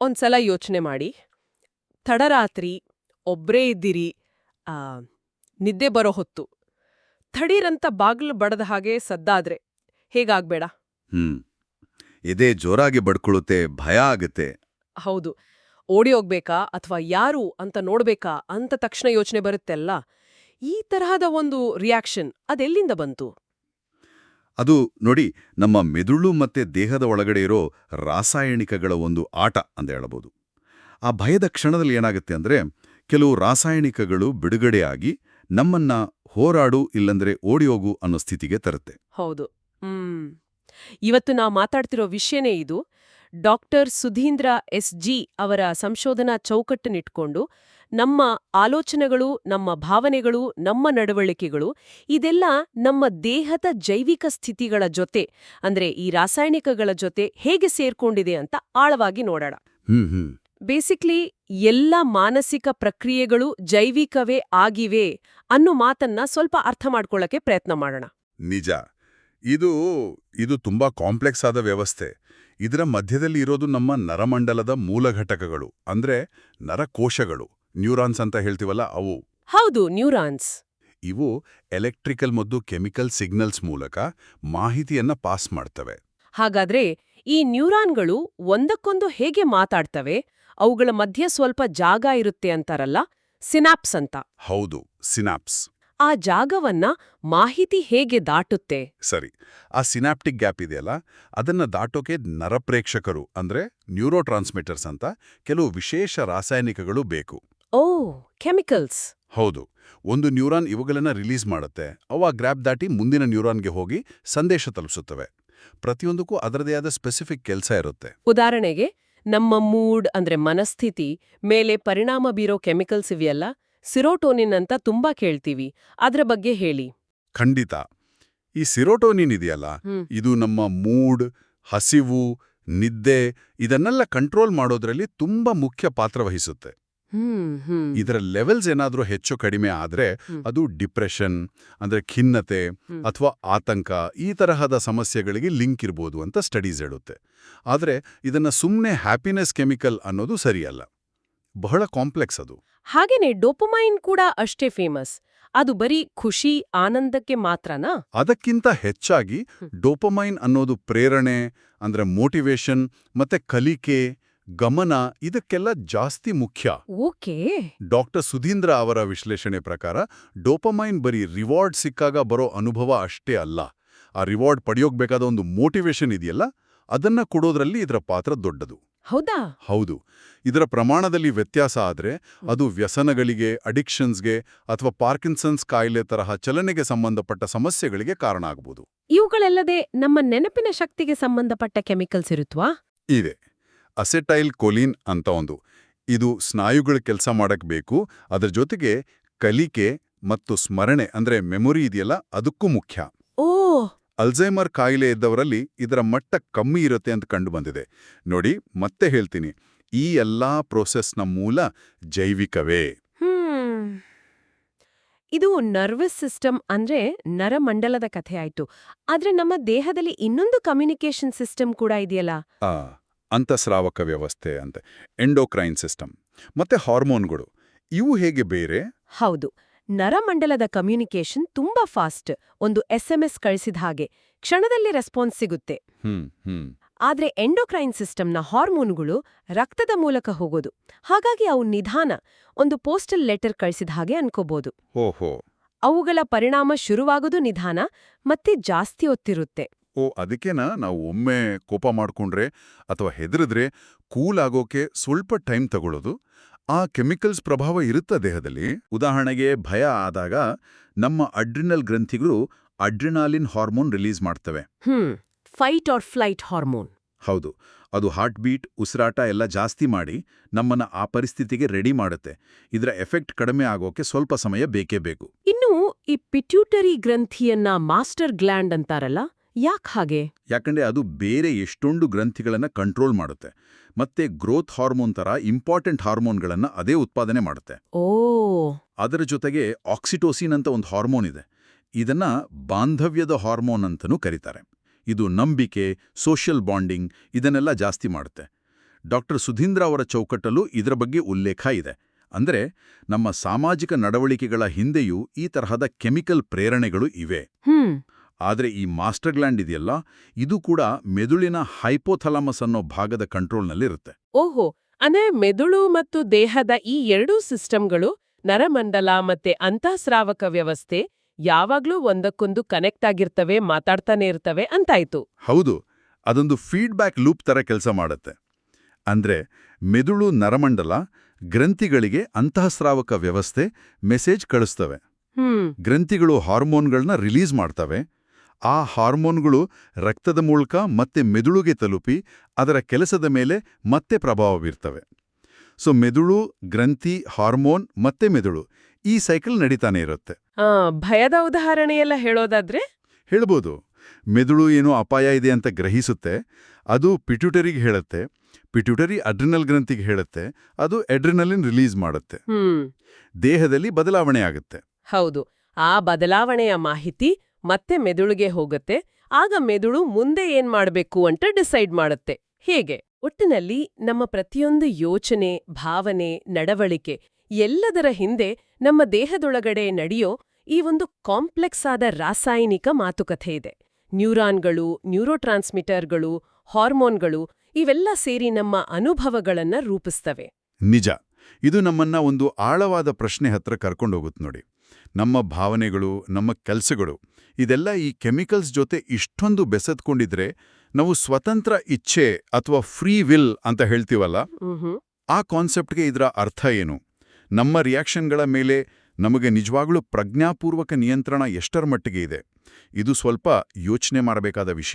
ಒಂದ್ಸಲ ಯೋಚನೆ ಮಾಡಿ. ತಡರಾತ್ರಿ ಒಬ್ರೇ ಇದ್ದೀರಿ ನಿದ್ದೆ ಬರೋ ಹೊತ್ತು. ಥಡೀರಂತ ಬಾಗ್ಲು ಬಡದ ಹಾಗೆ ಸದ್ದಾದ್ರೆ ಹೇಗಾಗ್ಬೇಡ? ಹ್ಮ್. ಎದೆ ಜೋರಾಗಿ ಬಡ್ಕೊಳ್ಳುತ್ತೆ ಭಯ ಆಗುತ್ತೆ. ಹೌದು. ಓಡಿ ಹೋಗ್ಬೇಕಾ ಅಥವಾ ಯಾರು ಅಂತ ನೋಡ್ಬೇಕಾ ಅಂತ ತಕ್ಷಣ ಯೋಚನೆ ಬರುತ್ತೆಲ್ಲ? ಈ ತರಹದ ಒಂದು ರಿಯಾಕ್ಷನ್ ಅದೆಲ್ಲಿಂದ ಬಂತು? ಅದು ನೋಡಿ, ನಮ್ಮ ಮೆದುಳು ಮತ್ತೆ ದೇಹದ ಒಳಗಡೆ ಇರೋ ರಾಸಾಯನಿಕಗಳ ಒಂದು ಆಟ ಅಂತ ಹೇಳಬಹುದು. ಆ ಭಯದ ಕ್ಷಣದಲ್ಲಿ ಏನಾಗುತ್ತೆ ಅಂದ್ರೆ, ಕೆಲವು ರಾಸಾಯನಿಕಗಳು ಬಿಡುಗಡೆಯಾಗಿ ನಮ್ಮನ್ನ ಹೋರಾಡು ಇಲ್ಲಂದ್ರೆ ಓಡಿಯೋಗು ಅನ್ನೋ ಸ್ಥಿತಿಗೆ ತರುತ್ತೆ. ಹೌದು. ಇವತ್ತು ನಾವು ಮಾತಾಡ್ತಿರೋ ವಿಷಯನೇ ಇದು. ಡಾಕ್ಟರ್ ಸುಧೀಂದ್ರ ಎಸ್ ಜಿ ಅವರ ಸಂಶೋಧನಾ ಚೌಕಟ್ಟನ್ನಿಟ್ಕೊಂಡು ನಮ್ಮ ಆಲೋಚನೆಗಳು ನಮ್ಮ ಭಾವನೆಗಳು ನಮ್ಮ ನಡವಳಿಕೆಗಳು ಇದೆಲ್ಲ ನಮ್ಮ ದೇಹದ ಜೈವಿಕ ಸ್ಥಿತಿಗಳ ಜೊತೆ ಅಂದ್ರೆ ಈ ರಾಸಾಯನಿಕಗಳ ಜೊತೆ ಹೇಗೆ ಸೇರ್ಕೊಂಡಿದೆ ಅಂತ ಆಳವಾಗಿ ನೋಡೋಣ. ಹ್ಮ್ ಹ್ಮ್. ಬೇಸಿಕ್ಲಿ ಎಲ್ಲ ಮಾನಸಿಕ ಪ್ರಕ್ರಿಯೆಗಳು ಜೈವಿಕವೇ ಆಗಿವೆ ಅನ್ನೋ ಮಾತನ್ನ ಸ್ವಲ್ಪ ಅರ್ಥ ಮಾಡ್ಕೊಳ್ಳಕ್ಕೆ ಪ್ರಯತ್ನ ಮಾಡೋಣ. ನಿಜ. ಇದು ಇದು ತುಂಬಾ ಕಾಂಪ್ಲೆಕ್ಸ್ ಆದ ವ್ಯವಸ್ಥೆ. ಇದರ ಮಧ್ಯದಲ್ಲಿ ಇರೋದು ನಮ್ಮ ನರಮಂಡಲದ ಮೂಲ ಘಟಕಗಳು ಅಂದ್ರೆ ನರಕೋಶಗಳು. ನ್ಯೂರಾನ್ಸ್ ಅಂತ ಹೇಳ್ತೀವಲ್ಲ ಅವು. ಹೌದು ನ್ಯೂರಾನ್ಸ್. ಇವು ಎಲೆಕ್ಟ್ರಿಕಲ್ ಮತ್ತು ಕೆಮಿಕಲ್ ಸಿಗ್ನಲ್ಸ್ ಮೂಲಕ ಮಾಹಿತಿಯನ್ನ ಪಾಸ್ ಮಾಡ್ತವೆ. ಹಾಗಾದ್ರೆ ಈ ನ್ಯೂರಾನ್ಗಳು ಒಂದಕ್ಕೊಂದು ಹೇಗೆ ಮಾತಾಡ್ತವೆ? ಅವುಗಳ ಮಧ್ಯೆ ಸ್ವಲ್ಪ ಜಾಗ ಇರುತ್ತೆ ಅಂತಾರಲ್ಲ ಸಿನಾಪ್ಸ್ ಅಂತ. ಹೌದು ಸಿನಾಪ್ಸ್. ಆ ಜಾಗವನ್ನ ಮಾಹಿತಿ ಹೇಗೆ ದಾಟುತ್ತೆ? ಸರಿ ಆ ಸಿನಾಪ್ಟಿಕ್ ಗ್ಯಾಪ್ ಇದೆಯಲ್ಲ ಅದನ್ನ ದಾಟೋಕೆ ನರಪ್ರೇಕ್ಷಕರು ಅಂದ್ರೆ ನ್ಯೂರೋ ಟ್ರಾನ್ಸ್ಮಿಟರ್ಸ್ ಅಂತ ಕೆಲವು ವಿಶೇಷ ರಾಸಾಯನಿಕಗಳು ಬೇಕು. Oh chemicals. ಹೌದು ಒಂದು ನ್ಯೂರಾನ್ ಇವುಗಳನ್ನ ರಿಲೀಸ್ ಮಾಡುತ್ತೆ ಅವು ಆ ಗ್ರ್ಯಾಪ್ ದಾಟಿ ಮುಂದಿನ ನ್ಯೂರಾನ್ಗೆ ಹೋಗಿ ಸಂದೇಶ ತಲುಪಿಸುತ್ತವೆ. ಪ್ರತಿಯೊಂದಕ್ಕೂ ಅದರದೇ ಆದ ಸ್ಪೆಸಿಫಿಕ್ ಕೆಲಸ ಇರುತ್ತೆ. ಉದಾಹರಣೆಗೆ ನಮ್ಮ ಮೂಡ್ ಅಂದ್ರೆ ಮನಸ್ಥಿತಿ ಮೇಲೆ ಪರಿಣಾಮ ಬೀರೋ ಕೆಮಿಕಲ್ಸ್ ಇವೆಯಲ್ಲ ಸಿರೋಟೋನಿನ್ ಅಂತ ತುಂಬಾ ಕೇಳ್ತೀವಿ ಅದರ ಬಗ್ಗೆ ಹೇಳಿ. ಖಂಡಿತ. ಈ ಸಿರೋಟೋನಿನ್ ಇದೆಯಲ್ಲ ಇದು ನಮ್ಮ ಮೂಡ್ ಹಸಿವು ನಿದ್ದೆ ಇದನ್ನೆಲ್ಲ ಕಂಟ್ರೋಲ್ ಮಾಡೋದ್ರಲ್ಲಿ ತುಂಬಾ ಮುಖ್ಯ ಪಾತ್ರ ವಹಿಸುತ್ತೆ. ಇದರ ಲೆವೆಲ್ಸ್ ಏನಾದರೂ ಹೆಚ್ಚು ಕಡಿಮೆ ಆದ್ರೆ ಅದು ಡಿಪ್ರೆಷನ್ ಅಂದ್ರೆ ಖಿನ್ನತೆ. ಅಥವಾ ಆತಂಕ ಈ ತರಹದ ಸಮಸ್ಯೆಗಳಿಗೆ ಲಿಂಕ್ ಇರ್ಬೋದು ಅಂತ ಸ್ಟಡೀಸ್ ಹೇಳುತ್ತೆ. ಆದ್ರೆ ಇದನ್ನ ಸುಮ್ಮನೆ ಹ್ಯಾಪಿನೆಸ್ ಕೆಮಿಕಲ್ ಅನ್ನೋದು ಸರಿಯಲ್ಲ. ಬಹಳ ಕಾಂಪ್ಲೆಕ್ಸ್ ಅದು. ಹಾಗೇನೆ ಡೋಪಮೈನ್ ಕೂಡ ಅಷ್ಟೇ ಫೇಮಸ್ ಅದು ಬರೀ ಖುಷಿ ಆನಂದಕ್ಕೆ ಮಾತ್ರನಾ? ಅದಕ್ಕಿಂತ ಹೆಚ್ಚಾಗಿ. ಡೋಪಮೈನ್ ಅನ್ನೋದು ಪ್ರೇರಣೆ ಅಂದ್ರೆ ಮೋಟಿವೇಶನ್ ಮತ್ತೆ ಕಲಿಕೆ ಗಮನ ಇದಕ್ಕೆಲ್ಲ ಜಾಸ್ತಿ ಮುಖ್ಯ. ಓಕೆ. ಡಾಕ್ಟರ್ ಸುಧೀಂದ್ರ ಅವರ ವಿಶ್ಲೇಷಣೆ ಪ್ರಕಾರ ಡೋಪಮೈನ್ ಬರೀ ರಿವಾರ್ಡ್ ಸಿಕ್ಕಾಗ ಬರೋ ಅನುಭವ ಅಷ್ಟೇ ಅಲ್ಲ. ಆ ರಿವಾರ್ಡ್ ಪಡೆಯೋಗ್ಬೇಕಾದ ಒಂದು ಮೋಟಿವೇಶನ್ ಇದೆಯಲ್ಲ ಅದನ್ನ ಕೊಡೋದ್ರಲ್ಲಿ ಇದರ ಪಾತ್ರ ದೊಡ್ಡದು. ಹೌದಾ? ಹೌದು. ಇದರ ಪ್ರಮಾಣದಲ್ಲಿ ವ್ಯತ್ಯಾಸ ಆದರೆ ಅದು ವ್ಯಸನಗಳಿಗೆ ಅಡಿಕ್ಷನ್ಸ್ಗೆ ಅಥವಾ ಪಾರ್ಕಿನ್ಸನ್ಸ್ ಕಾಯಿಲೆ ತರಹ ಚಲನೆಗೆ ಸಂಬಂಧಪಟ್ಟ ಸಮಸ್ಯೆಗಳಿಗೆ ಕಾರಣ ಆಗಬಹುದು ಇವುಗಳಲ್ಲದೆ ನಮ್ಮ ನೆನಪಿನ ಶಕ್ತಿಗೆ ಸಂಬಂಧಪಟ್ಟ ಕೆಮಿಕಲ್ಸ್ ಇರುತ್ವಾ? ಇದೆ. ಅಸೆಟೈಲ್ ಕೊಲಿನ್ ಅಂತ ಒಂದು. ಇದು ಸ್ನಾಯುಗಳ ಕೆಲಸ ಮಾಡಕ್ಕೆ ಬೇಕು. ಅದರ ಜೊತೆಗೆ ಕಲಿಕೆ ಮತ್ತು ಸ್ಮರಣೆ ಅಂದ್ರೆ ಮೆಮೊರಿ ಇದೆಯಲ್ಲ ಅದಕ್ಕೂ ಮುಖ್ಯ. ಓ! ಅಲ್ಝೈಮರ್ ಕಾಯಿಲೆ ಇದ್ದವರಲ್ಲಿ ಇದರ ಮಟ್ಟ ಕಮ್ಮಿ ಇರುತ್ತೆ ಅಂತ ಕಂಡು ಬಂದಿದೆ. ನೋಡಿ ಮತ್ತೆ ಹೇಳ್ತೀನಿ. ಈ ಎಲ್ಲಾ ಪ್ರೋಸೆಸ್ನ ಮೂಲ ಜೈವಿಕವೇ. ಇದು ನರ್ವಸ್ ಸಿಸ್ಟಮ್ ಅಂದ್ರೆ ನರಮಂಡಲದ ಕಥೆ ಆಯ್ತು. ಆದ್ರೆ ನಮ್ಮ ದೇಹದಲ್ಲಿ ಇನ್ನೊಂದು ಕಮ್ಯುನಿಕೇಶನ್ ಸಿಸ್ಟಮ್ ಕೂಡ ಇದೆಯಲ್ಲ? ಆ. ಅಂತಸ್ರಾವಕ ವ್ಯವಸ್ಥೆ ಅಂತ ಎಂಡೋಕ್ರೈನ್ ಸಿಸ್ಟಮ್ ಮತ್ತೆ ಹಾರ್ಮೋನ್ಗಳು ಇವು ಹೇಗೆ ಬೇರೆ? ಹೌದು ನರಮಂಡಲದ ಕಮ್ಯುನಿಕೇಶನ್ ತುಂಬಾ ಫಾಸ್ಟ್ ಒಂದು ಎಸ್ಎಂಎಸ್ ಕಳಿಸಿದ ಹಾಗೆ ಕ್ಷಣದಲ್ಲಿ ರೆಸ್ಪಾನ್ಸ್ ಸಿಗುತ್ತೆ. ಹ್ಮ್ ಹ್ಮ್. ಆದ್ರೆ ಎಂಡೋಕ್ರೈನ್ ಸಿಸ್ಟಮ್ನ ಹಾರ್ಮೋನ್ಗಳು ರಕ್ತದ ಮೂಲಕ ಹೋಗೋದು. ಹಾಗಾಗಿ ಅವು ನಿಧಾನ ಒಂದು ಪೋಸ್ಟಲ್ ಲೆಟರ್ ಕಳಿಸಿದ ಹಾಗೆ ಅನ್ಕೋಬಹುದು ಓಹೋ. ಅವುಗಳ ಪರಿಣಾಮ ಶುರುವಾಗೋದು ನಿಧಾನ ಮತ್ತೆ ಜಾಸ್ತಿ ಹೊತ್ತಿರುತ್ತೆ. ಓ ಅದಕ್ಕೇನಾ ನಾವು ಒಮ್ಮೆ ಕೋಪ ಮಾಡ್ಕೊಂಡ್ರೆ ಅಥವಾ ಹೆದರಿದ್ರೆ ಕೂಲ್ ಆಗೋಕೆ ಸ್ವಲ್ಪ ಟೈಮ್ ತಗೊಳ್ಳೋದು? ಆ ಕೆಮಿಕಲ್ಸ್ ಪ್ರಭಾವ ಇರುತ್ತೆ ದೇಹದಲ್ಲಿ? ಉದಾಹರಣೆಗೆ ಭಯ ಆದಾಗ ನಮ್ಮ ಅಡ್ರಿನಲ್ ಗ್ರಂಥಿಗಳು ಅಡ್ರಿನಾಲಿನ್ ಹಾರ್ಮೋನ್ ರಿಲೀಸ್ ಮಾಡ್ತವೆ. ಫೈಟ್ ಆರ್ ಫ್ಲೈಟ್ ಹಾರ್ಮೋನ್ ಹೌದು ಅದು ಹಾರ್ಟ್ ಬೀಟ್ ಉಸಿರಾಟ ಎಲ್ಲ ಜಾಸ್ತಿ ಮಾಡಿ ನಮ್ಮನ್ನ ಆ ಪರಿಸ್ಥಿತಿಗೆ ರೆಡಿ ಮಾಡುತ್ತೆ. ಇದರ ಎಫೆಕ್ಟ್ ಕಡಿಮೆ ಆಗೋಕೆ ಸ್ವಲ್ಪ ಸಮಯ ಬೇಕೇ ಬೇಕು. ಇನ್ನು ಈ ಪಿಟ್ಯೂಟರಿ ಗ್ರಂಥಿಯನ್ನ ಮಾಸ್ಟರ್ ಗ್ಲ್ಯಾಂಡ್ ಅಂತಾರಲ್ಲ ಯಾಕ್ ಹಾಗೆ? ಯಾಕಂದ್ರೆ ಅದು ಬೇರೆ ಎಷ್ಟೊಂದು ಗ್ರಂಥಿಗಳನ್ನು ಕಂಟ್ರೋಲ್ ಮಾಡುತ್ತೆ. ಮತ್ತೆ ಗ್ರೋತ್ ಹಾರ್ಮೋನ್ ತರ ಇಂಪಾರ್ಟೆಂಟ್ ಹಾರ್ಮೋನ್ಗಳನ್ನು ಅದೇ ಉತ್ಪಾದನೆ ಮಾಡುತ್ತೆ. ಓ. ಅದರ ಜೊತೆಗೆ ಆಕ್ಸಿಟೋಸಿನ್ ಅಂತ ಒಂದು ಹಾರ್ಮೋನ್ ಇದೆ. ಇದನ್ನ ಬಾಂಧವ್ಯದ ಹಾರ್ಮೋನ್ ಅಂತನೂ ಕರೀತಾರೆ. ಇದು ನಂಬಿಕೆ ಸೋಷಿಯಲ್ ಬಾಂಡಿಂಗ್ ಇದನ್ನೆಲ್ಲ ಜಾಸ್ತಿ ಮಾಡುತ್ತೆ. ಡಾಕ್ಟರ್ ಸುಧೀಂದ್ರ ಅವರ ಚೌಕಟ್ಟಲ್ಲೂ ಇದರ ಬಗ್ಗೆ ಉಲ್ಲೇಖ ಇದೆ. ಅಂದ್ರೆ ನಮ್ಮ ಸಾಮಾಜಿಕ ನಡವಳಿಕೆಗಳ ಹಿಂದೆಯೂ ಈ ತರಹದ ಕೆಮಿಕಲ್ ಪ್ರೇರಣೆಗಳು ಇವೆ. ಆದರೆ ಈ ಮಾಸ್ಟರ್ ಗ್ಲ್ಯಾಂಡ್ ಇದೆಯಲ್ಲ ಇದು ಕೂಡ ಮೆದುಳಿನ ಹೈಪೋಥಲಾಮಸ್ ಅನ್ನೋ ಭಾಗದ ಕಂಟ್ರೋಲ್ನಲ್ಲಿರುತ್ತೆ. ಓಹೋ ಅಂದ್ರೆ ಮೆದುಳು ಮತ್ತು ದೇಹದ ಈ ಎರಡೂ ಸಿಸ್ಟಮ್ಗಳು ನರಮಂಡಲ ಮತ್ತೆ ಅಂತಃಸ್ರಾವಕ ವ್ಯವಸ್ಥೆ ಯಾವಾಗ್ಲೂ ಒಂದಕ್ಕೊಂದು ಕನೆಕ್ಟ್ ಆಗಿರ್ತವೆ ಮಾತಾಡ್ತಾನೆ ಇರ್ತವೆ ಅಂತಾಯ್ತು. ಹೌದು ಅದೊಂದು ಫೀಡ್ಬ್ಯಾಕ್ ಲೂಪ್ ತರ ಕೆಲಸ ಮಾಡುತ್ತೆ. ಅಂದ್ರೆ ಮೆದುಳು ನರಮಂಡಲ ಗ್ರಂಥಿಗಳಿಗೆ ಅಂತಃಸ್ರಾವಕ ವ್ಯವಸ್ಥೆ ಮೆಸೇಜ್ ಕಳಿಸ್ತವೆ. ಗ್ರಂಥಿಗಳು ಹಾರ್ಮೋನ್ಗಳನ್ನ ರಿಲೀಸ್ ಮಾಡ್ತವೆ. ಆ ಹಾರ್ಮೋನ್ಗಳು ರಕ್ತದ ಮೂಲಕ ಮತ್ತೆ ಮೆದುಳುಗೆ ತಲುಪಿ ಅದರ ಕೆಲಸದ ಮೇಲೆ ಮತ್ತೆ ಪ್ರಭಾವ ಬೀರ್ತವೆ. ಸೊ ಮೆದುಳು ಗ್ರಂಥಿ ಹಾರ್ಮೋನ್ ಮತ್ತೆ ಮೆದುಳು ಈ ಸೈಕಲ್ ನಡೀತಾನೆ ಇರುತ್ತೆ. ಭಯದ ಉದಾಹರಣೆಯೆಲ್ಲ ಹೇಳೋದಾದ್ರೆ? ಹೇಳ್ಬೋದು. ಮೆದುಳು ಏನೋ ಅಪಾಯ ಇದೆ ಅಂತ ಗ್ರಹಿಸುತ್ತೆ ಅದು ಪಿಟ್ಯೂಟರಿಗೆ ಹೇಳುತ್ತೆ ಪಿಟ್ಯೂಟರಿ ಅಡ್ರಿನಲ್ ಗ್ರಂಥಿಗೆ ಹೇಳುತ್ತೆ ಅದು ಎಡ್ರಿನಲಿನ್ ರಿಲೀಸ್ ಮಾಡುತ್ತೆ. ದೇಹದಲ್ಲಿ ಬದಲಾವಣೆ ಆಗುತ್ತೆ. ಹೌದು. ಆ ಬದಲಾವಣೆಯ ಮಾಹಿತಿ ಮತ್ತೆ ಮೆದುಳಿಗೆ ಹೋಗುತ್ತೆ, ಆಗ ಮೆದುಳು ಮುಂದೆ ಏನ್ ಮಾಡಬೇಕು ಅಂತ ಡಿಸೈಡ್ ಮಾಡುತ್ತೆ. ಹೇಗೆ? ಒಟ್ಟಿನಲ್ಲಿ ನಮ್ಮ ಪ್ರತಿಯೊಂದು ಯೋಚನೆ, ಭಾವನೆ, ನಡವಳಿಕೆ ಎಲ್ಲದರ ಹಿಂದೆ ನಮ್ಮ ದೇಹದೊಳಗಡೆ ನಡೆಯೋ ಈ ಒಂದು ಕಾಂಪ್ಲೆಕ್ಸ್ ಆದ ರಾಸಾಯನಿಕ ಮಾತುಕತೆ ಇದೆ. ನ್ಯೂರಾನ್ಗಳು, ನ್ಯೂರೋಟ್ರಾನ್ಸ್ಮಿಟರ್ಗಳು, ಹಾರ್ಮೋನ್ಗಳು ಇವೆಲ್ಲ ಸೇರಿ ನಮ್ಮ ಅನುಭವಗಳನ್ನ ರೂಪಿಸ್ತವೆ. ನಿಜ. ಇದು ನಮ್ಮನ್ನ ಒಂದು ಆಳವಾದ ಪ್ರಶ್ನೆ ಹತ್ರ ಕರ್ಕೊಂಡೋಗುತ್ತೆ ನೋಡಿ. ನಮ್ಮ ಭಾವನೆಗಳು ನಮ್ಮ ಕೆಲಸಗಳು ಇದೆಲ್ಲ ಈ ಕೆಮಿಕಲ್ಸ್ ಜೊತೆ ಇಷ್ಟೊಂದು ಬೆಸೆದ್ಕೊಂಡಿದ್ರೆ ನಾವು ಸ್ವತಂತ್ರ ಇಚ್ಛೆ ಅಥವಾ ಫ್ರೀ ವಿಲ್ ಅಂತ ಹೇಳ್ತೀವಲ್ಲ. ಆ ಕಾನ್ಸೆಪ್ಟ್ಗೆ ಇದರ ಅರ್ಥ ಏನು? ನಮ್ಮ ರಿಯಾಕ್ಷನ್ಗಳ ಮೇಲೆ ನಮಗೆ ನಿಜವಾಗ್ಲೂ ಪ್ರಜ್ಞಾಪೂರ್ವಕ ನಿಯಂತ್ರಣ ಎಷ್ಟರ ಮಟ್ಟಿಗೆ ಇದೆ? ಇದು ಸ್ವಲ್ಪ ಯೋಚನೆ ಮಾಡಬೇಕಾದ ವಿಷಯ.